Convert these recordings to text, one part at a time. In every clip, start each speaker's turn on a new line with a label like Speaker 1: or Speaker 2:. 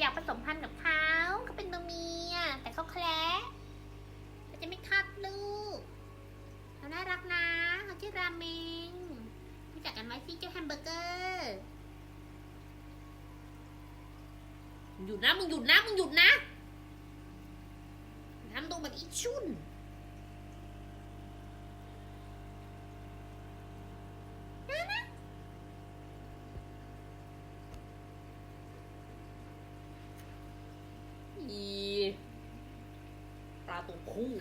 Speaker 1: อยากผสมพันธุ์กับเขาเขาเป็นตัวเมีย แต่เขาแคระเขาจะไม่คาดลูกเขาน่ารักนะเขาชื่อราเมงรู้จักกันไหมซี่เจ้าแฮมเบอร์เกอร์หยุดนะมึงหยุดนะมึงหยุดนะทำตัวแบบอีชุน ตัวผู้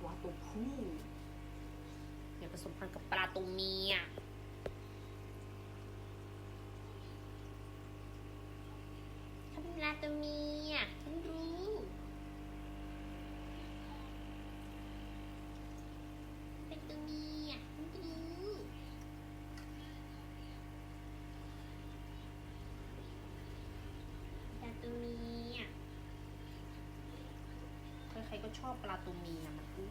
Speaker 1: ปลาตัวผู้อย่าผสมพันธุ์กับปลาตัวเมียฉันเป็นปลาตัวเมีย ชอบปลาตูมียมันอ้